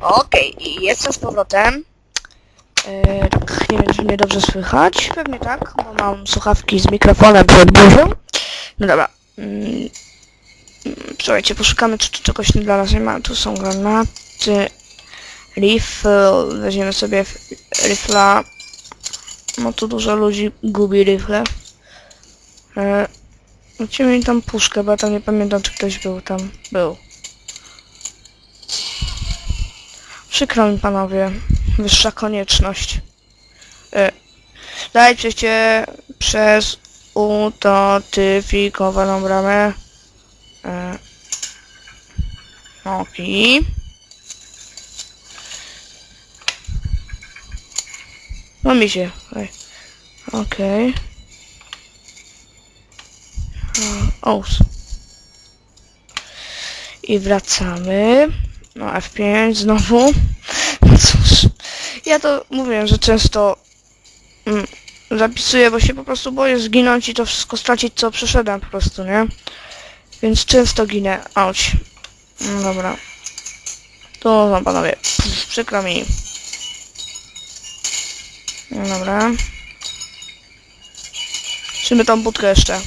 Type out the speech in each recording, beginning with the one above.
Okej, i jestem z powrotem. Tak, nie wiem, czy mnie dobrze słychać. Pewnie tak, bo mam słuchawki z mikrofonem przed buzią. No dobra. Mm, Słuchajcie, poszukamy, czy tu czegoś dla nas nie ma. Tu są granaty. Rifle. Weźmiemy sobie rifla. No tu dużo ludzi gubi rifle. E, Gdzie mieli tam puszkę, bo ja tam nie pamiętam, czy ktoś był tam. Był. Przykro mi panowie. Wyższa konieczność. E, daj przejście przez utotyfikowaną bramę. E. No mi się. Ej. Okej. O, Os. I wracamy. No F5 znowu. No cóż. Ja to mówię, że często mm, zapisuję, bo się po prostu boję zginąć i to wszystko stracić, co przeszedłem po prostu, nie? Więc często ginę. Auć. No dobra. To wam panowie. Pff, przykro mi. No dobra. Musimy tą budkę jeszcze.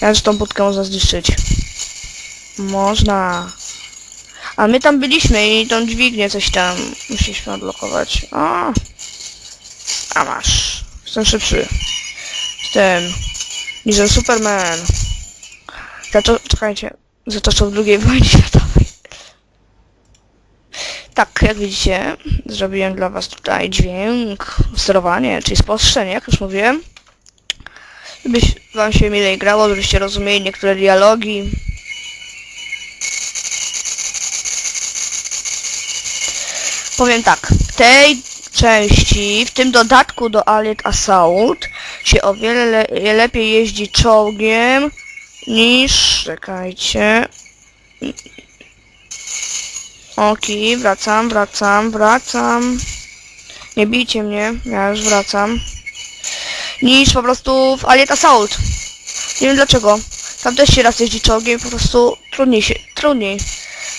Ja już tą budkę można zniszczyć. Można. A my tam byliśmy i tą dźwignię coś tam musieliśmy odblokować. A, a masz. Jestem szybszy. Jestem niż Superman. Za to, czekajcie, za to co w drugiej wojnie światowej. Tak, jak widzicie, zrobiłem dla was tutaj dźwięk, sterowanie, czyli spostrzenie, jak już mówiłem. Żebyś wam się milej grało, żebyście rozumieli niektóre dialogi. Powiem tak, w tej części, w tym dodatku do Allied Assault się o wiele le lepiej jeździ czołgiem niż... czekajcie... Okej, wracam, wracam, wracam. Nie bijcie mnie, ja już wracam. Niż po prostu w Allied Assault. Nie wiem dlaczego. Tam też się raz jeździ czołgiem, po prostu trudniej się, trudniej.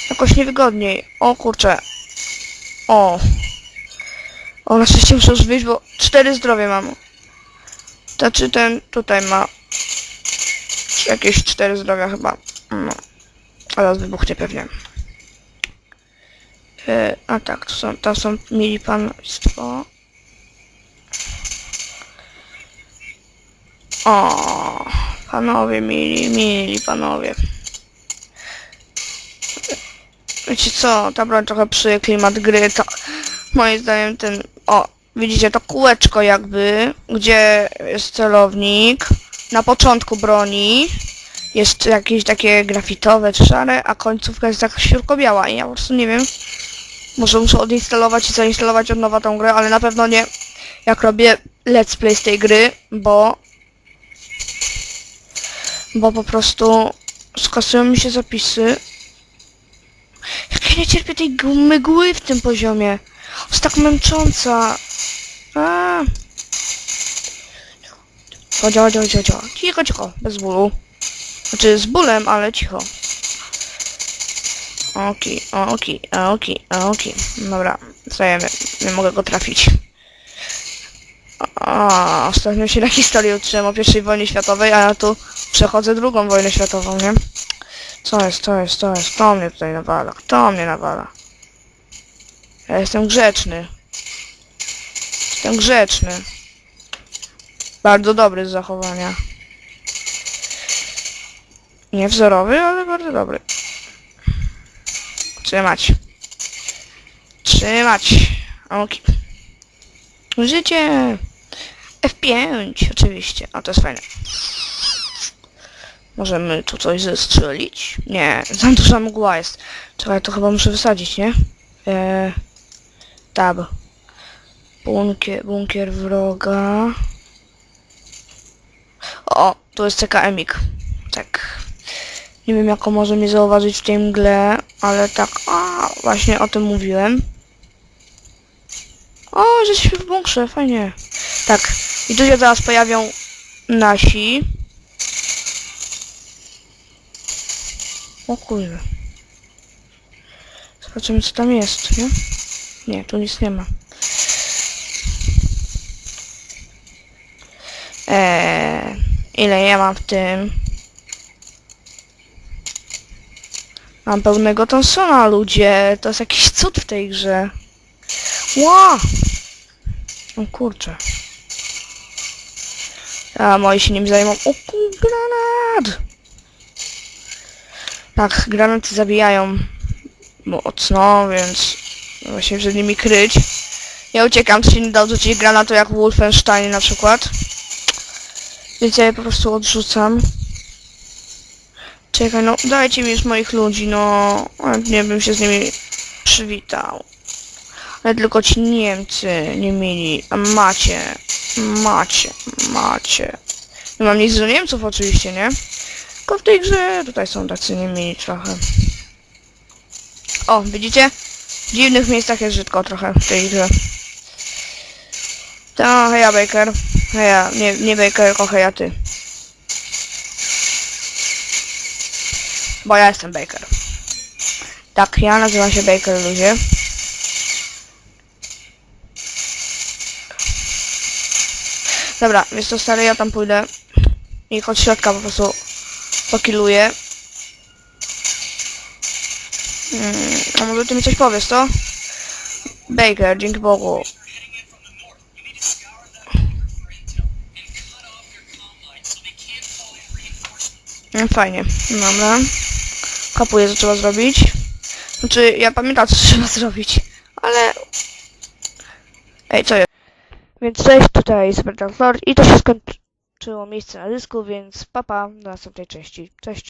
Jakoś niewygodniej. O kurczę. O. O, na szczęście muszę już wyjść, bo cztery zdrowie mam. Znaczy ten tutaj ma jakieś cztery zdrowia chyba. No. Teraz wybuchnie pewnie. E, a tak, to są, tam są mili państwo. O, panowie mili, mili panowie. Wiecie co, ta broń trochę psuje klimat gry, to moim zdaniem ten, o, widzicie to kółeczko jakby, gdzie jest celownik, na początku broni jest jakieś takie grafitowe czy szare, a końcówka jest taka środkobiała i ja po prostu nie wiem, może muszę odinstalować i zainstalować od nowa tą grę, ale na pewno nie jak robię let's play z tej gry, bo bo po prostu skasują mi się zapisy ja nie cierpię tej mgły w tym poziomie. Jest tak męcząca. A. Chodź, chodź, chodź, chodź. Cicho, cicho. Bez bólu. Znaczy z bólem, ale cicho. Okej, okej, okej, okej. Dobra, stajemy. Nie mogę go trafić. A, ostatnio się na historii uczyłem o pierwszej wojnie światowej, a ja tu przechodzę drugą wojnę światową, nie? Co jest, co jest, co jest? Kto mnie tutaj nawala? Kto mnie nawala? Ja jestem grzeczny. Jestem grzeczny. Bardzo dobry z zachowania. Niewzorowy, ale bardzo dobry. Trzymać. Trzymać. Oki. Życie. F5 oczywiście. A to jest fajne. Możemy tu coś zestrzelić? Nie, za duża mgła jest. Czekaj, to chyba muszę wysadzić, nie? Eee, tab. Bunkier, bunkier wroga. O, tu jest CKMik. Tak. Nie wiem, jaką może mnie zauważyć w tej mgle, ale tak, a właśnie o tym mówiłem. O, się w bunkrze, fajnie. Tak, i tu się zaraz pojawią nasi. O kurde. Zobaczymy co tam jest, nie? Nie, tu nic nie ma. Eee, ile ja mam w tym? Mam pełnego Thompsona, ludzie. To jest jakiś cud w tej grze. Ła! O kurczę. A moi się nim zajmą. O kur... granat! Tak, granaty zabijają mocno, więc właśnie przed nimi kryć. Ja uciekam, się nie da odrzucić granatu jak w Wolfensteinie na przykład. Więc ja je po prostu odrzucam. Czekaj, no dajcie mi już moich ludzi, no. Nie bym się z nimi przywitał. Ale tylko ci Niemcy nie mieli. A macie. Macie. Macie. Nie mam nic do Niemców oczywiście, nie? Tylko w tej grze tutaj są tacy nie mieli trochę. O, widzicie? W dziwnych miejscach jest brzydko trochę w tej grze. To heja Baker. Heja, nie, nie Baker, tylko heja ty. Bo ja jestem Baker. Tak, ja nazywam się Baker, ludzie. Dobra, więc to stary, ja tam pójdę. I od środka po prostu pokiluję. Mm, a może ty mi coś powiesz, co? Baker, dzięki Bogu. No, fajnie, dobra. Kapuję, co trzeba zrobić. Znaczy, ja pamiętam, co trzeba zrobić, ale... Ej, co jest? Więc cześć, tutaj Super Lord i to się skończyło miejsce na dysku, więc papa do następnej części. Cześć.